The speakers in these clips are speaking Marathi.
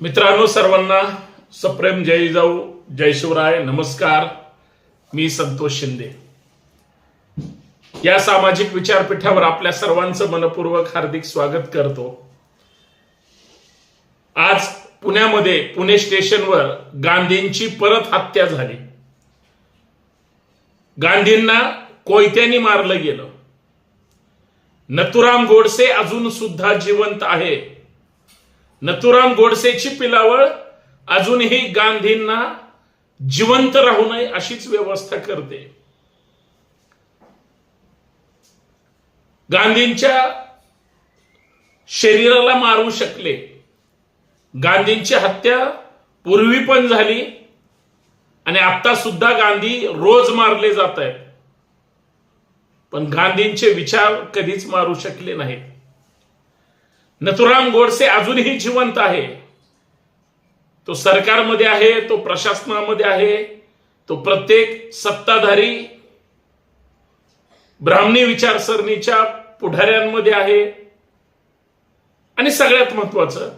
मित्रांनो सर्वांना सप्रेम जय जाऊ जय शिवराय नमस्कार. मी संतोष शिंदे. या सामाजिक विचारपीठावर आपल्या सर्वांचं मनपूर्वक हार्दिक स्वागत करतो. आज पुण्यामध्ये पुणे स्टेशनवर गांधींची परत हत्या झाली. गांधींना कोयत्यानी मारलं गेलं. नथुराम गोडसे अजून सुद्धा जिवंत आहे नथुराम गोडसेची पिलावळ अजूनही गांधींना जिवंत राहू नये अशीच व्यवस्था करते. गांधींच्या शरीराला मारू शकले. गांधींची हत्या पूर्वी पण झाली आणि आता सुद्धा गांधी रोज मारले जात आहेत. पण गांधींचे विचार कधीच मारू शकले नाहीत. नथुराम गोडसे अजूनही जिवंत आहे. तो सरकारमध्ये आहे तो प्रशासनामध्ये आहे तो प्रत्येक सत्ताधारी ब्राह्मणी विचारसरणीच्या पुढाऱ्यांमध्ये आहे. आणि सगळ्यात महत्वाचं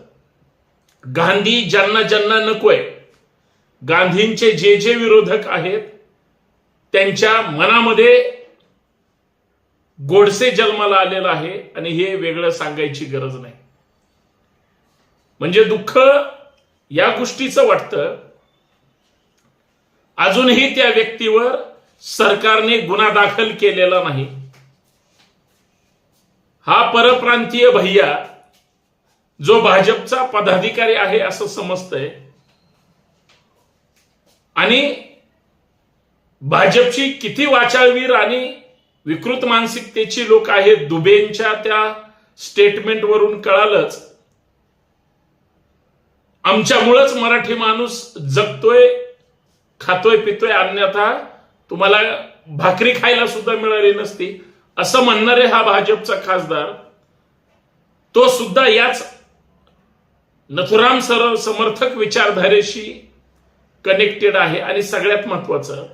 गांधी ज्यांना ज्यांना नकोय गांधींचे जे जे विरोधक आहेत त्यांच्या मनामध्ये गोडसे जन्माला आलेला आहे आणि हे वेगळं सांगायची गरज नाही. म्हणजे दुःख या गोष्टीचं वाटतं. अजूनही त्या व्यक्तीवर सरकारने गुन्हा दाखल केलेला नाही. हा परप्रांतीय भैया जो भाजपचा पदाधिकारी आहे असं समजतंय. आणि भाजपची किती वाचाळवीर आणि विकृत मानसिकतेची लोक आहेत. दुबेंच्या त्या स्टेटमेंटवरून कळालंच. आमच्यामुळंच मराठी माणूस जगतोय खातोय पितोय अन्यथा तुम्हाला भाकरी खायला सुद्धा मिळाली नसती. असं म्हणणारे हा भाजपचा खासदार तो सुद्धा याच नथुराम सर समर्थक विचारधारेशी कनेक्टेड आहे आणि सगळ्यात महत्वाचं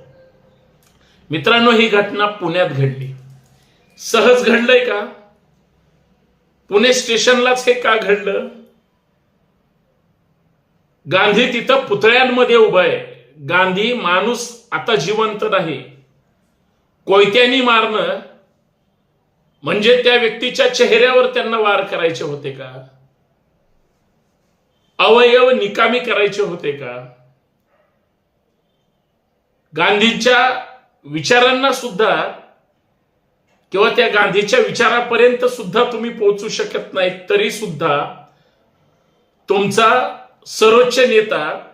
मित्रांनो ही घटना पुण्यात घडली. सहज घडलंय का? पुणे स्टेशनलाच हे का घडलं? गांधी तिथं पुतळ्यांमध्ये उभा आहे. गांधी माणूस आता जिवंत नाही. कोयत्यानी मारणं म्हणजे त्या व्यक्तीच्या चेहऱ्यावर त्यांना वार करायचे होते का? अवयव निकामी करायचे होते का? गांधींच्या विचारांना सुद्धा किंवा त्या गांधीच्या विचारापर्यंत सुद्धा तुम्ही पोहोचू शकत नाही तरी सुद्धा तुमचा सर्वोच्च नेता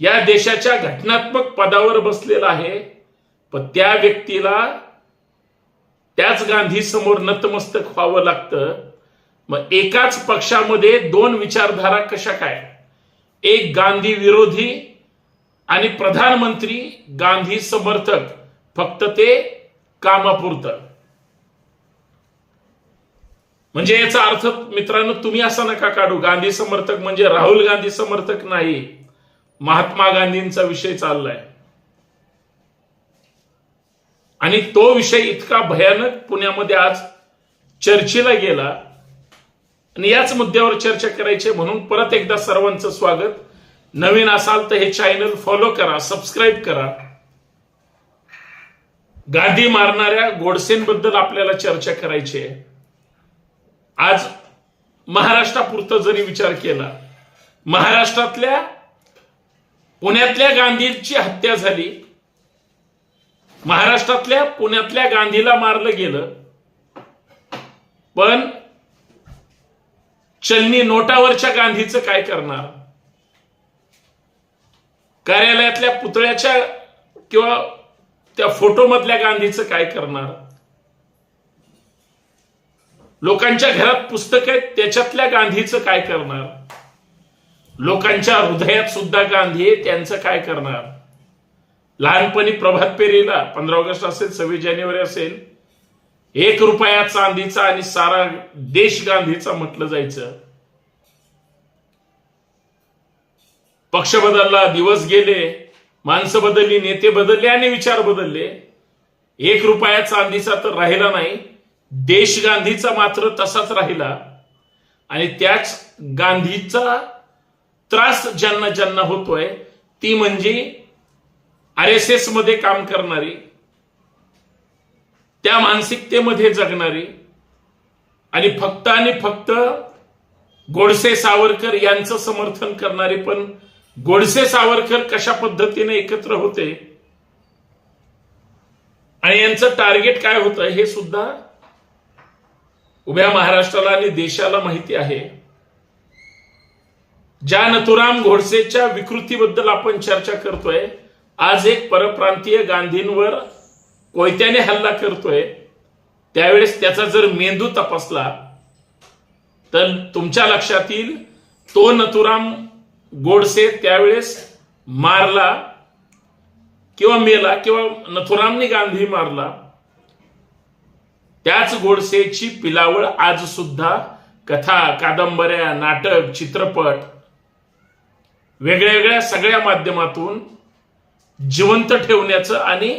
या देशाच्या घटनात्मक पदावर बसलेला आहे. पण त्या व्यक्तीला त्याच गांधी समोर नतमस्तक व्हावं लागतं. मग एकाच पक्षामध्ये दोन विचारधारा कशा काय? एक गांधी विरोधी आणि प्रधानमंत्री गांधी समर्थक फक्त ते कामापुरतं. म्हणजे याचा अर्थ मित्रांनो तुम्ही असा नका काढू. गांधी समर्थक म्हणजे राहुल गांधी समर्थक नाही. महात्मा गांधींचा विषय चाललाय. आणि तो विषय इतका भयानक पुण्यामध्ये आज चर्चेला गेला. आणि याच मुद्द्यावर चर्चा करायची म्हणून परत एकदा सर्वांचं स्वागत. नवीन असाल तर हे चॅनल फॉलो करा सबस्क्राईब करा. गांधी मारणाऱ्या गोडसेंबद्दल आपल्याला चर्चा करायची आहे. आज महाराष्ट्रापुरतं जरी विचार केला महाराष्ट्रातल्या पुण्यातल्या गांधीची हत्या झाली महाराष्ट्रातल्या पुण्यातल्या गांधीला मारलं गेलं पण चलनी नोटावरच्या गांधीचं काय करणार? कार्यालयातल्या पुतळ्याच्या किंवा त्या फोटोमधल्या गांधीचं काय करणार? लोकांच्या घरात पुस्तक आहेत त्याच्यातल्या गांधीचं काय करणार? लोकांच्या हृदयात सुद्धा गांधी आहे त्यांचं काय करणार? लहानपणी प्रभात फेरीला पंधरा ऑगस्ट असेल सव्वीस जानेवारी असेल एक रुपया चांदीचा आणि सारा देश गांधीचा म्हटलं जायचं. पक्ष बदलला दिवस गेले माणसं बदलली नेते बदलले आणि विचार बदलले. एक रुपया चांदीचा तर राहिला नाही. देश गांधीचा मात्र तसाच राहिला. आणि त्याच गांधीचा त्रास ज्यांना ज्यांना होतोय ती म्हणजे आर एस एसमध्ये काम करणारी त्या मानसिकतेमध्ये जगणारी आणि फक्त आणि फक्त गोडसे सावरकर यांचं समर्थन करणारे पण गोडसे सावरकर कशा पद्धतीने एकत्र होते? आणि यांचं टार्गेट काय होतं हे सुद्धा उभ्या महाराष्ट्राला आणि देशाला माहिती आहे. ज्या नथुराम गोडसेच्या विकृतीबद्दल आपण चर्चा करतोय आज एक परप्रांतीय गांधींवर कोयत्याने हल्ला करतोय. त्यावेळेस त्याचा जर मेंदू तपासला तर तुमच्या लक्षात येईल तो नथुराम गोडसे त्यावेळेस मारला किंवा मेला किंवा नथुरामने गांधी मारला त्याच गोडसेची पिलावळ आज सुद्धा कथा कादंबऱ्या नाटक चित्रपट वेगळ्या वेगळ्या सगळ्या माध्यमातून जिवंत ठेवण्याचं आणि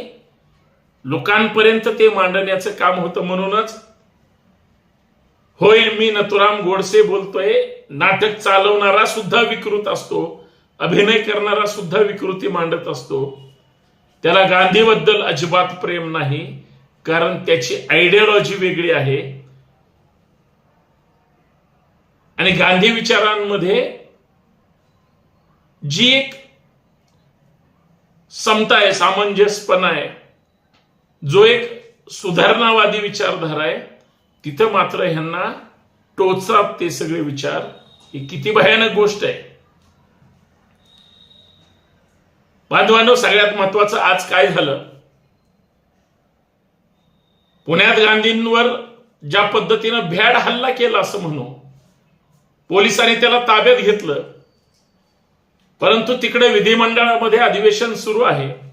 लोकांपर्यंत ते मांडण्याचं काम होतं म्हणूनच होय मी नथुराम गोडसे बोलतोय. नाटक चालवणारा सुद्धा विकृत असतो. अभिनय करणारा सुद्धा विकृती मांडत असतो. त्याला गांधीबद्दल अजिबात प्रेम नाही कारण त्याची आयडियोलॉजी वेगळी आहे. आणि गांधी विचारांमध्ये जी एक समता आहे सामंजस्यपणा आहे जो एक सुधारणावादी विचारधारा आहे तिथं मात्र ह्यांना टोचतात ते सगळे विचार ही किती भयानक गोष्ट आहे. बांधवांनो सगळ्यात महत्वाचं आज काय झालं? पुण्यात गांधींवर ज्या पद्धतीनं भ्याड हल्ला केला असं म्हणू पोलिसांनी त्याला ताब्यात घेतलं. परंतु तिकडे विधिमंडळामध्ये अधिवेशन सुरू आहे.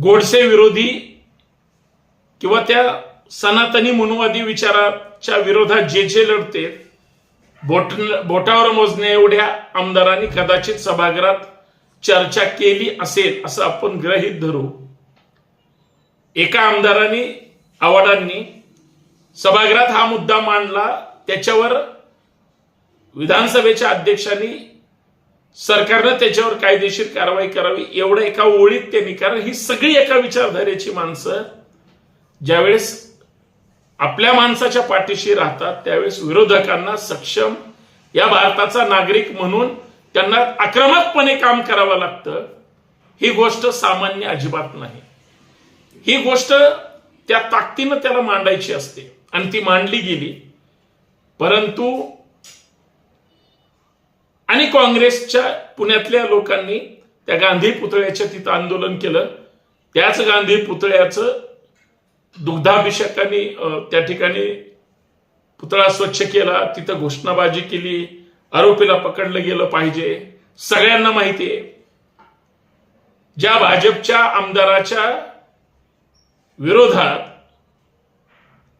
गोडसे विरोधी किंवा त्या सनातनी मनुवादी विचाराच्या विरोधात जे जे लढते बोट बोटावर मोजण्या एवढ्या आमदारांनी कदाचित सभागृहात चर्चा केली असेल असं आपण ग्रहित धरू. एका आमदारांनी आव्हाडांनी सभागृहात हा मुद्दा मांडला त्याच्यावर विधानसभेच्या अध्यक्षांनी सरकारनं त्याच्यावर कायदेशीर कारवाई करावी एवढं एका ओळीत त्यांनी कारण ही सगळी एका विचारधारेची माणसं ज्यावेळेस आपल्या माणसाच्या पाठीशी राहतात त्यावेळेस विरोधकांना सक्षम या भारताचा नागरिक म्हणून त्यांना आक्रमकपणे काम करावं लागतं ही गोष्ट सामान्य अजिबात नाही. ही गोष्ट त्या ताकदीनं त्याला मांडायची असते आणि ती मांडली गेली. परंतु आणि काँग्रेसच्या पुण्यातल्या लोकांनी त्या गांधी पुतळ्याच्या तिथं आंदोलन केलं. त्याच गांधी पुतळ्याचं दुग्धाभिषेकाने त्या ठिकाणी पुतळा स्वच्छ केला तिथं घोषणाबाजी केली आरोपीला पकडलं गेलं पाहिजे सगळ्यांना माहिती आहे. ज्या भाजपच्या आमदाराच्या विरोधात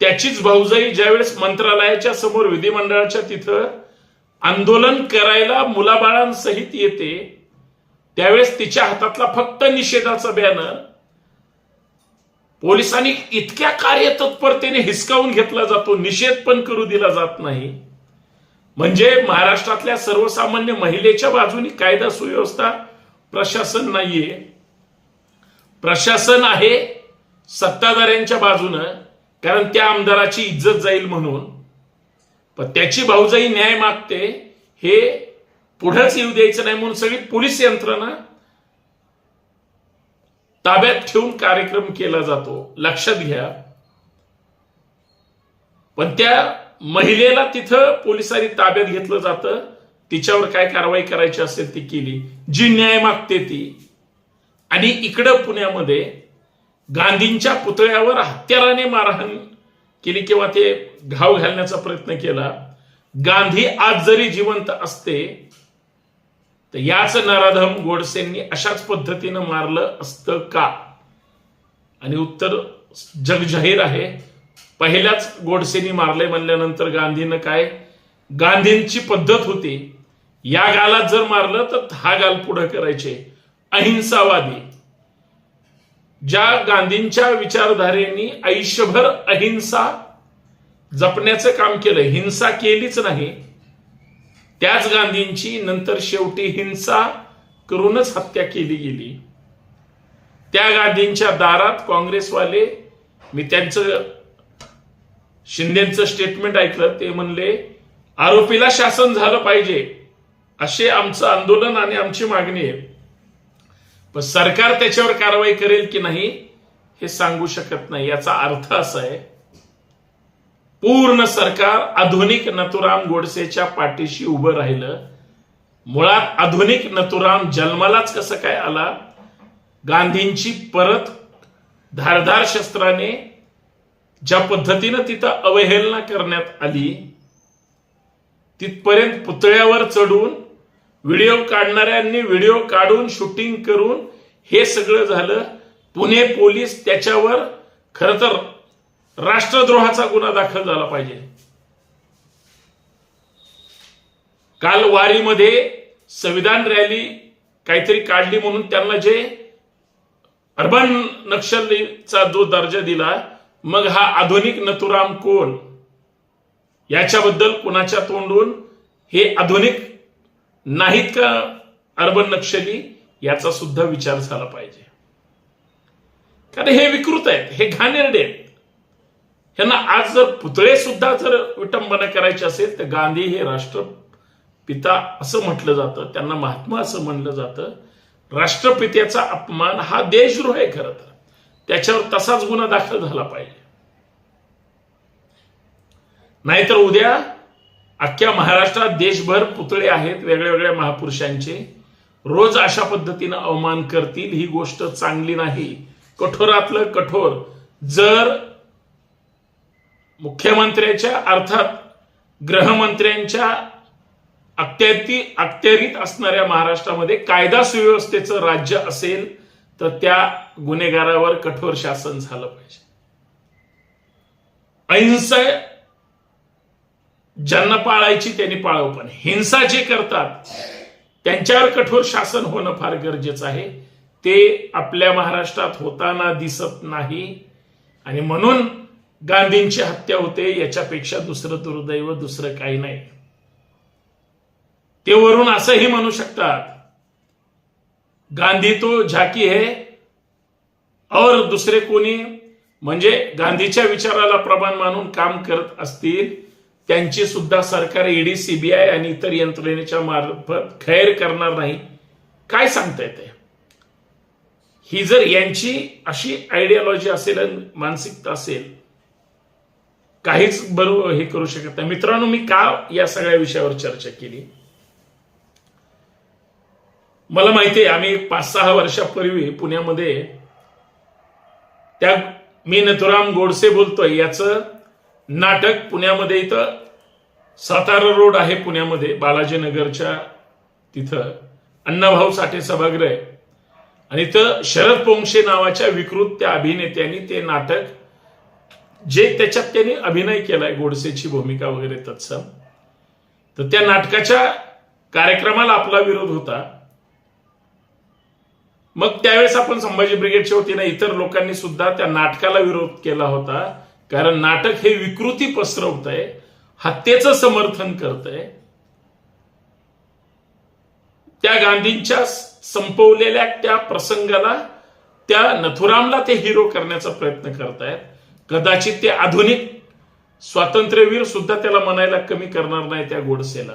त्याचीच भाऊजाई ज्यावेळेस मंत्रालयाच्या समोर विधिमंडळाच्या तिथं आंदोलन करायला मुलाबाळांसहित येते त्यावेळेस तिच्या हातातला फक्त निषेधाचा बॅनर पोलिसांनी इतक्या कार्यतत्परतेने हिसकावून घेतला जातो निषेध पण करू दिला जात नाही. म्हणजे महाराष्ट्रातल्या सर्वसामान्य महिलेच्या बाजूने कायदा सुव्यवस्था प्रशासन नाहीये. प्रशासन आहे सत्ताधाऱ्यांच्या बाजूनं कारण त्या आमदाराची इज्जत जाईल म्हणून. पण त्याची भाऊजाई न्याय मागते हे पुढंच येऊ द्यायचं नाही म्हणून सगळी पोलीस यंत्रणा ताब्यात ठेवून कार्यक्रम केला जातो. लक्षात घ्या. पण त्या महिलेला तिथं पोलिसांनी ताब्यात घेतलं जातं. तिच्यावर काय कारवाई करायची असेल ती केली. जी न्याय मागते ती. आणि इकडं पुण्यामध्ये गांधींच्या पुतळ्यावर हत्याराने मारहाण केली किंवा ते घाव घालण्याचा प्रयत्न केला. गांधी आज जरी जिवंत असते तर याच नराधम गोडसेंनी अशाच पद्धतीनं मारलं असतं का? आणि उत्तर जगजाहीर आहे. पहिल्याच गोडसेनी मारले म्हणल्यानंतर गांधीनं काय? गांधींची पद्धत होती. या गालात जर मारलं तर हा गाल पुढे करायचे. अहिंसावादी. ज्या गांधींच्या विचारधारेनी आयुष्यभर अहिंसा जपण्याचं काम केलं हिंसा केलीच नाही त्याच गांधींची नंतर शेवटी हिंसा करूनच हत्या केली गेली. त्या गांधींच्या दारात काँग्रेसवाले मी त्यांचं शिंदेचं स्टेटमेंट ऐकलं ते म्हणले आरोपीला शासन झालं पाहिजे असे आमचं आंदोलन आणि आमची मागणी आहे. पण सरकार त्याच्यावर कारवाई करेल की नाही हे सांगू शकत नाही. याचा अर्थ असा आहे पूर्ण सरकार आधुनिक नथुराम गोडसेच्या पाठीशी उभं राहिलं. मुळात आधुनिक नथुराम जन्मालाच कसं काय आला? गांधींची परत धारधार शस्त्राने ज्या पद्धतीनं तिथं अवहेलना करण्यात आली तिथपर्यंत पुतळ्यावर चढून व्हिडिओ काढणाऱ्यांनी व्हिडिओ काढून शूटिंग करून हे सगळं झालं. पुणे पोलीस त्याच्यावर खर तर राष्ट्रद्रोहाचा गुन्हा दाखल झाला पाहिजे. काल वारीमध्ये संविधान रॅली काहीतरी काढली म्हणून त्यांना जे अर्बन नक्षलीचा जो दर्जा दिला मग हा आधुनिक नथुराम कोण याच्याबद्दल कुणाच्या तोंडून? हे आधुनिक नाहीत का अर्बन नक्षली? याचा सुद्धा विचार झाला पाहिजे. कारण हे विकृत आहेत हे घाणेरडे आहेत. ह्यांना आज जर पुतळे सुद्धा जर विटंबना करायची असेल तर गांधी हे राष्ट्रपिता असं म्हटलं जातं त्यांना महात्मा असं म्हणलं जातं. राष्ट्रपित्याचा अपमान हा देशद्रोह आहे खरं तर. त्याच्यावर तसाच गुन्हा दाखल झाला पाहिजे. नाहीतर उद्या अख्ख्या महाराष्ट्रात देशभर पुतळे आहेत वेगळ्या वेगळ्या महापुरुषांचे. रोज अशा पद्धतीनं अवमान करतील ही गोष्ट चांगली नाही. कठोरातलं कठोर. जर मुख्यमंत्र्याच्या अर्थात गृहमंत्र्यांच्या अखत्यारी अखत्यारीत असणाऱ्या महाराष्ट्रामध्ये कायदा सुव्यवस्थेचं राज्य असेल तर त्या गुन्हेगारावर कठोर शासन झालं पाहिजे. अहिंसा ज्यांना पाळायची त्यांनी पाळावं पण. हिंसा जे करतात त्यांच्यावर कठोर शासन होणं फार गरजेचं आहे. ते आपल्या महाराष्ट्रात होताना दिसत नाही. आणि म्हणून गांधींची हत्या होते याच्यापेक्षा दुसरं दुर्दैव दुसरं काही नाही. ते वरून असंही म्हणू शकतात गांधी तो झाकी है और दुसरे कोणी? म्हणजे गांधीच्या विचाराला प्रमाण मानून काम करत असतील त्यांची सुद्धा सरकार ईडी सीबीआय आणि इतर यंत्रणेच्या मार्फत खैर करणार नाही. काय सांगता येते ही जर यांची अशी आयडियोलॉजी असेल आणि मानसिकता असेल काहीच बरोबर हे करू शकत नाही. मित्रांनो मी का या सगळ्या विषयावर चर्चा केली? मला माहिती आहे आम्ही पाच सहा वर्षापूर्वी पुण्यामध्ये त्या मी नथुराम गोडसे बोलतोय याचं नाटक पुण्यामध्ये इथं सातारा रोड आहे पुण्यामध्ये बालाजीनगरच्या तिथं. अण्णाभाऊ साठे सभागृह आहे. आणि इथं शरद पोंक्षे नावाच्या विकृत त्या अभिनेत्यांनी ते नाटक जे त्याच्यात त्यांनी अभिनय केलाय गोडसेची भूमिका वगैरे तत्सम तर त्या नाटकाच्या कार्यक्रमाला आपला विरोध होता. मग त्यावेळेस आपण संभाजी ब्रिगेडच्या वतीने इतर लोकांनी सुद्धा त्या नाटकाला विरोध केला होता. कारण नाटक हे विकृती पसरवत आहे हत्येचं समर्थन करत आहे त्या गांधींच्या संपवलेल्या त्या प्रसंगाला त्या नथुरामला ते हिरो करण्याचा प्रयत्न करतायत. कदाचित ते आधुनिक स्वातंत्र्यवीर सुद्धा त्याला म्हणायला कमी करणार नाही त्या गोडसेला.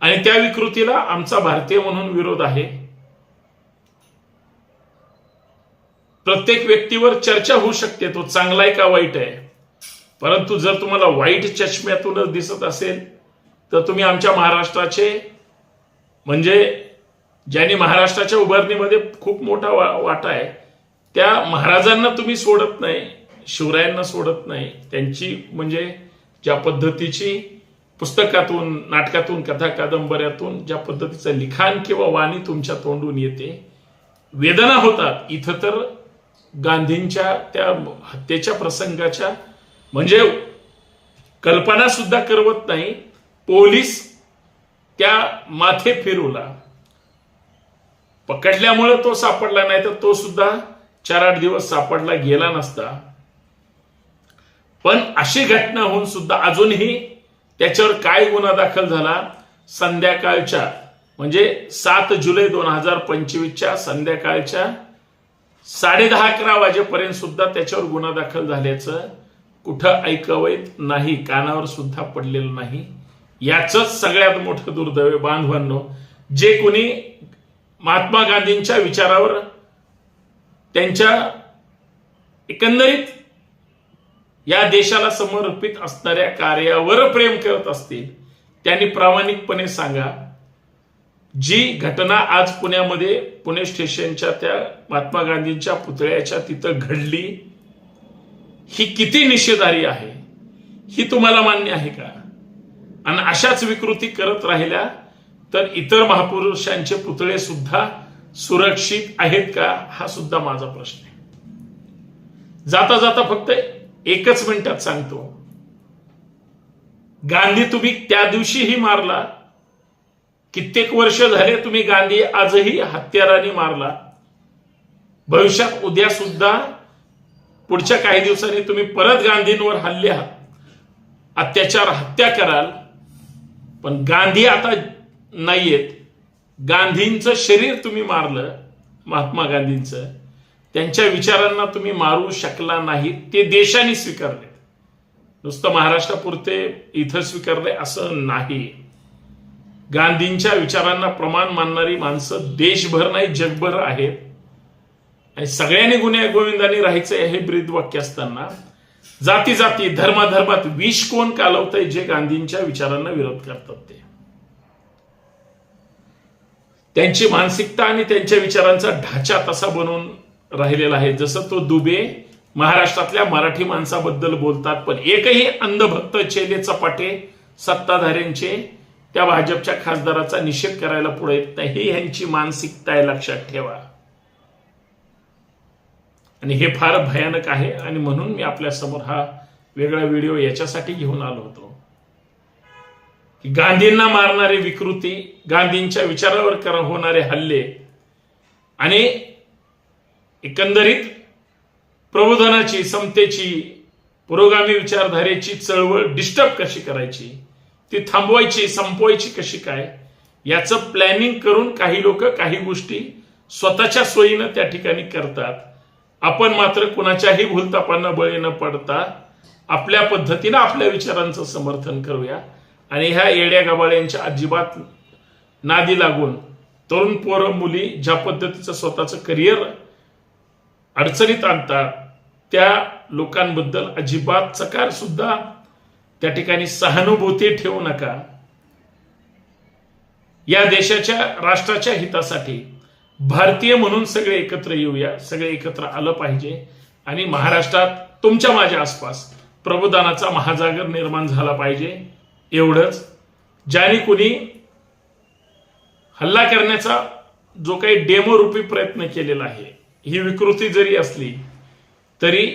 आणि त्या विकृतीला आमचा भारतीय म्हणून विरोध आहे. प्रत्येक व्यक्तीवर चर्चा होऊ शकते तो चांगला आहे का वाईट आहे. परंतु जर तुम्हाला वाईट चष्म्यातूनच दिसत असेल तर तुम्ही आमच्या महाराष्ट्राचे म्हणजे ज्यांनी महाराष्ट्राच्या उभारणीमध्ये खूप मोठा वा- वाटा आहे त्या महाराजांना तुम्ही सोडत नाही शिवरायांना सोडत नाही. त्यांची म्हणजे ज्या पद्धतीची पुस्तकातून नाटकातून कथा कादंबऱ्यातून ज्या पद्धतीचं लिखाण किंवा वाणी तुमच्या तोंडून येते वेदना होतात. इथं तर गांधींच्या त्या हत्येच्या प्रसंगाच्या म्हणजे कल्पना सुद्धा करवत नाही. पोलीस त्या माथे फिरूला पकडल्यामुळे तो सापडला नाही तर तो सुद्धा चार आठ दिवस सापडला गेला नसता. पण अशी घटना होऊन सुद्धा अजूनही त्याच्यावर काय गुन्हा दाखल झाला? संध्याकाळच्या म्हणजे सात जुलै दोन हजार पंचवीसच्या संध्याकाळच्या साडे दहा अकरा वाजेपर्यंत सुद्धा त्याच्यावर गुन्हा दाखल झाल्याचं कुठं ऐकवत नाही कानावर सुद्धा पडलेलं नाही. याच सगळ्यात मोठं दुर्दैव बांधवांनो. जे कोणी महात्मा गांधींच्या विचारावर त्यांच्या एकंदरीत या देशाला समर्पित असणाऱ्या कार्यावर प्रेम करत असतील त्यांनी प्रामाणिकपणे सांगा जी घटना आज पुण्यामध्ये पुणे स्टेशनच्या त्या महात्मा गांधींच्या पुतळ्याच्या तिथं घडली ही किती निषेधारी आहे? ही तुम्हाला मान्य आहे का? आणि अशाच विकृती करत राहिल्या तर इतर महापुरुषांचे पुतळे सुद्धा सुरक्षित आहेत का? हा सुद्धा माझा प्रश्न आहे. जाता जाता फक्त एकच मिनिटात सांगतो. गांधी तुम्ही त्या दिवशीही मारला. कित्येक वर्ष झाले तुम्ही गांधी आजही हत्याराने मारला. भविष्यात उद्या सुद्धा पुढच्या काही दिवसांनी तुम्ही परत गांधींवर हल्ले अत्याचार हत्या कराल. पण गांधी आता नाहीयेत. गांधींचं शरीर तुम्ही मारलं महात्मा गांधींचं त्यांच्या विचारांना तुम्ही मारू शकला नाही ते देशाने स्वीकारले. नुसतं महाराष्ट्रापुरते इथं स्वीकारले असं नाही. गांधींच्या विचारांना प्रमाण मानणारी माणसं देशभर नाही जगभर आहेत. आणि सगळ्यांनी गुन्हे गोविंदाने राहायचं हे ब्रीद वाक्य असताना जाती जाती धर्माधर्मात विष कोण कालवतंय जे गांधींच्या विचारांना विरोध करतात ते. त्यांची मानसिकता आणि त्यांच्या विचारांचा ढाचा तसा बनवून राहिलेला आहे. जसं तो दुबे महाराष्ट्रातल्या मराठी माणसाबद्दल बोलतात पण एकही अंधभक्त चेले चपाटे सत्ताधाऱ्यांचे त्या भाजपच्या खासदाराचा निषेध करायला पुढे येत नाही. ही यांची मानसिकता आहे लक्षात ठेवा. आणि हे फार भयानक आहे. आणि म्हणून मी आपल्यासमोर हा वेगळा व्हिडिओ याच्यासाठी घेऊन आलो होतो. गांधींना मारणारी विकृती गांधींच्या विचारावर कर होणारे हल्ले आणि एकंदरीत प्रबोधनाची समतेची पुरोगामी विचारधारेची चळवळ डिस्टर्ब कशी करायची? ती थांबवायची संपवायची कशी काय? याचं प्लॅनिंग करून काही लोक काही गोष्टी स्वतःच्या सोयीनं त्या ठिकाणी करतात. आपण मात्र कुणाच्याही भूलतापांना बळी न पडता आपल्या पद्धतीनं आपल्या विचारांचं समर्थन करूया. आणि ह्या येड्या गबाळ्यांच्या अजिबात नादी लागून तरुण पोरं मुली ज्या पद्धतीचं स्वतःचं करिअर अडचणीत आणतात त्या लोकांबद्दल अजिबात चकार सुद्धा त्या ठिकाणी सहानुभूती ठेवू नका. या देशाच्या राष्ट्राच्या हितासाठी भारतीय म्हणून सगळे एकत्र येऊया सगळे एकत्र आलं पाहिजे आणि महाराष्ट्रात तुमच्या माझ्या आसपास प्रबोधनाचा महाजागर निर्माण झाला पाहिजे. एवढंच. ज्याने कुणी हल्ला करण्याचा जो काही डेमो रूपी प्रयत्न केलेला आहे ही विकृती जरी असली तरी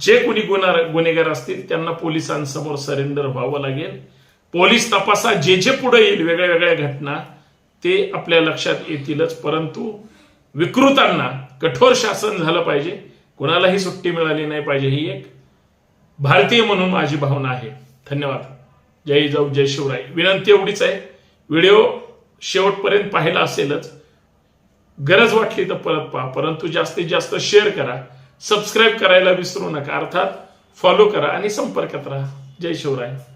जे कोणी गुन्हा गुन्हेगार असतील त्यांना पोलिसांसमोर सरेंडर व्हावं लागेल. पोलीस तपासात जे जे पुढे येईल वेगळ्या वेगळ्या घटना ते आपल्या लक्षात येतीलच. परंतु विकृतांना कठोर शासन झालं पाहिजे. कुणालाही सुट्टी मिळाली नाही पाहिजे ही एक भारतीय म्हणून माझी भावना आहे. धन्यवाद. जय जाऊ जय शिवराय. विनंती एवढीच आहे. व्हिडिओ शेवटपर्यंत पाहिला असेलच. गरज वाटली तर परत पहा. परंतु जास्तीत जास्त शेअर करा. सबस्क्राईब करायला विसरू नका. अर्थात फॉलो करा आणि संपर्कात राहा. जय शिवराय.